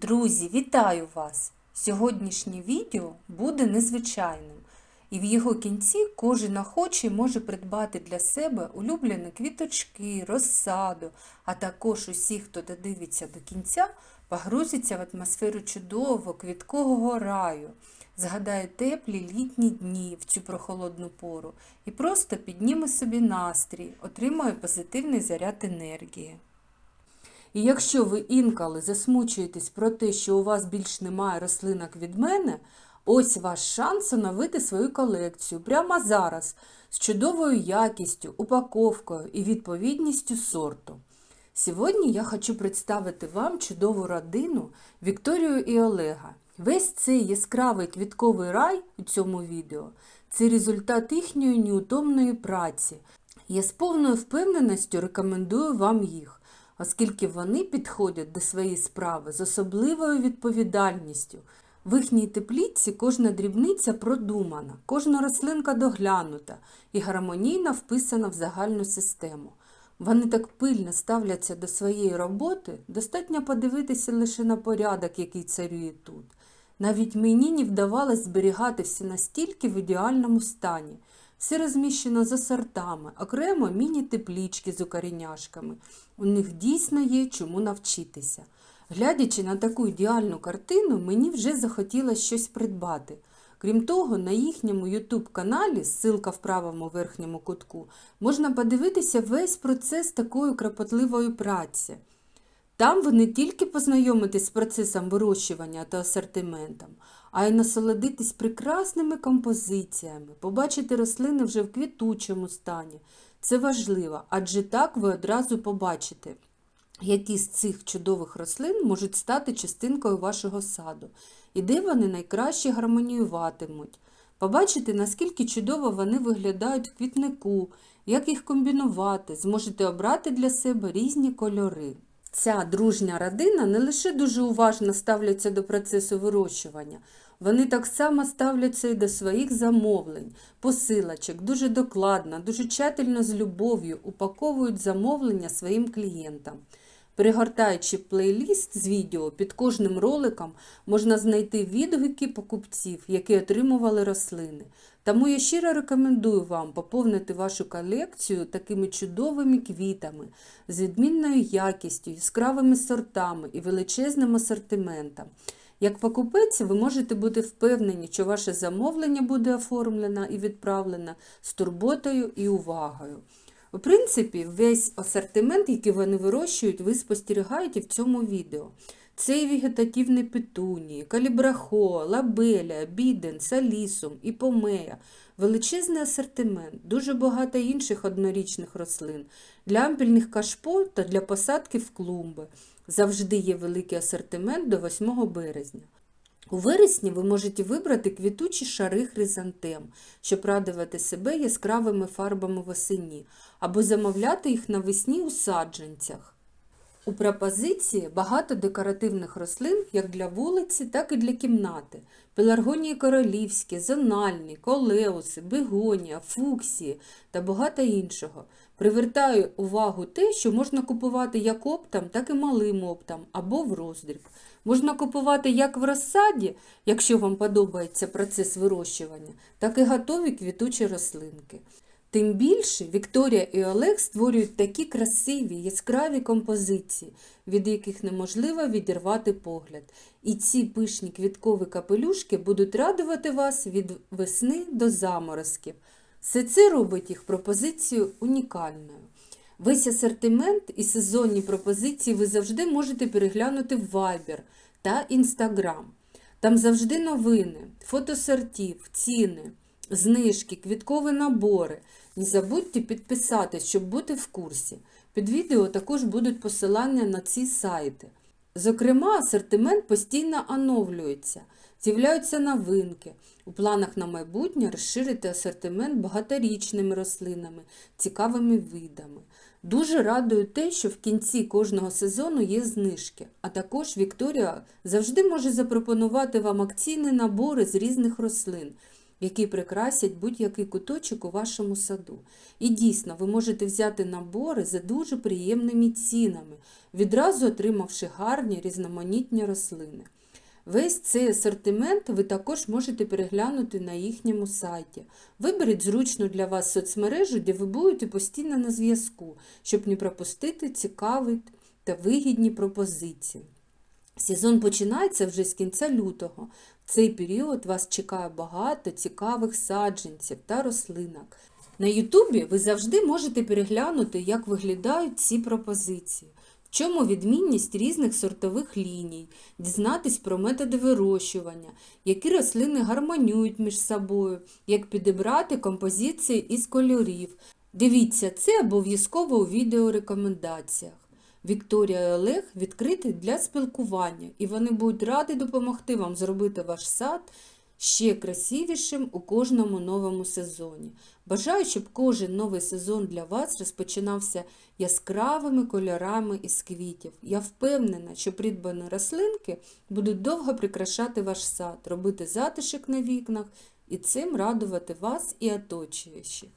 Друзі, вітаю вас! Сьогоднішнє відео буде незвичайним, і в його кінці кожен охочий може придбати для себе улюблені квіточки, розсаду, а також усі, хто додивиться до кінця, погрузиться в атмосферу чудового квіткового раю, згадає теплі літні дні в цю прохолодну пору і просто підніме собі настрій, отримує позитивний заряд енергії. І якщо ви інколи засмучуєтесь про те, що у вас більш немає рослинок від мене, ось ваш шанс оновити свою колекцію прямо зараз з чудовою якістю, упаковкою і відповідністю сорту. Сьогодні я хочу представити вам чудову родину Вікторію і Олега. Весь цей яскравий квітковий рай у цьому відео це результат їхньої неутомної праці. Я з повною впевненістю рекомендую вам їх оскільки вони підходять до своєї справи з особливою відповідальністю. В їхній тепліці кожна дрібниця продумана, кожна рослинка доглянута і гармонійно вписана в загальну систему. Вони так пильно ставляться до своєї роботи, достатньо подивитися лише на порядок, який царює тут. Навіть мені не вдавалось зберігати все настільки в ідеальному стані. Все розміщено за сортами, окремо міні-теплічки з укоріняшками. У них дійсно є чому навчитися. Глядячи на таку ідеальну картину, мені вже захотілося щось придбати. Крім того, на їхньому YouTube каналі, ссылка в правому верхньому кутку, можна подивитися весь процес такої кропотливої праці. Там ви не тільки познайомитесь з процесом вирощування та асортиментом, а й насолодитись прекрасними композиціями, побачити рослини вже в квітучому стані. Це важливо, адже так ви одразу побачите, які з цих чудових рослин можуть стати частинкою вашого саду, і де вони найкраще гармоніюватимуть. Побачите, наскільки чудово вони виглядають в квітнику, як їх комбінувати, зможете обрати для себе різні кольори. Ця дружня родина не лише дуже уважно ставляться до процесу вирощування, вони так само ставляться і до своїх замовлень, посилочок, дуже докладно, дуже тщательно з любов'ю упаковують замовлення своїм клієнтам. Перегортаючи плейліст з відео, під кожним роликом можна знайти відгуки покупців, які отримували рослини. Тому я щиро рекомендую вам поповнити вашу колекцію такими чудовими квітами, з відмінною якістю, яскравими сортами і величезним асортиментом. Як покупець, ви можете бути впевнені, що ваше замовлення буде оформлено і відправлено з турботою і увагою. У принципі, весь асортимент, який вони вирощують, ви спостерігаєте в цьому відео. Це і вегетативні петунії, калібрахо, лабеля, біден, салісум, іпомея, величезний асортимент, дуже багато інших однорічних рослин, для ампільних кашпо та для посадки в клумби. Завжди є великий асортимент до 8 березня. У вересні ви можете вибрати квітучі шари хризантем, щоб радувати себе яскравими фарбами восені, або замовляти їх навесні у саджанцях. У пропозиції багато декоративних рослин як для вулиці, так і для кімнати. Пеларгонії королівські, зональні, колеуси, бегонія, фуксії та багато іншого. Привертаю увагу те, що можна купувати як оптом, так і малим оптом або в роздріб. Можна купувати як в розсаді, якщо вам подобається процес вирощування, так і готові квітучі рослинки. Тим більше Вікторія і Олег створюють такі красиві, яскраві композиції, від яких неможливо відірвати погляд. І ці пишні квіткові капелюшки будуть радувати вас від весни до заморозків. Все це робить їх пропозицію унікальною. Весь асортимент і сезонні пропозиції ви завжди можете переглянути в Viber та Instagram. Там завжди новини, фото сортів, ціни, знижки, квіткові набори. Не забудьте підписатись, щоб бути в курсі. Під відео також будуть посилання на ці сайти. Зокрема, асортимент постійно оновлюється, з'являються новинки. У планах на майбутнє розширити асортимент багаторічними рослинами, цікавими видами. Дуже радує те, що в кінці кожного сезону є знижки, а також Вікторія завжди може запропонувати вам акційні набори з різних рослин які прикрасять будь-який куточок у вашому саду. І дійсно, ви можете взяти набори за дуже приємними цінами, відразу отримавши гарні різноманітні рослини. Весь цей асортимент ви також можете переглянути на їхньому сайті. Виберіть зручну для вас соцмережу, де ви будете постійно на зв'язку, щоб не пропустити цікаві та вигідні пропозиції. Сезон починається вже з кінця лютого. Цей період вас чекає багато цікавих саджанців та рослинок. На Ютубі ви завжди можете переглянути, як виглядають ці пропозиції, в чому відмінність різних сортових ліній, дізнатись про методи вирощування, які рослини гармонюють між собою, як підібрати композиції із кольорів. Дивіться це обов'язково у відеорекомендаціях. Вікторія і Олег відкриті для спілкування, і вони будуть раді допомогти вам зробити ваш сад ще красивішим у кожному новому сезоні. Бажаю, щоб кожен новий сезон для вас розпочинався яскравими кольорами із квітів. Я впевнена, що придбані рослинки будуть довго прикрашати ваш сад, робити затишок на вікнах і цим радувати вас і оточуючих.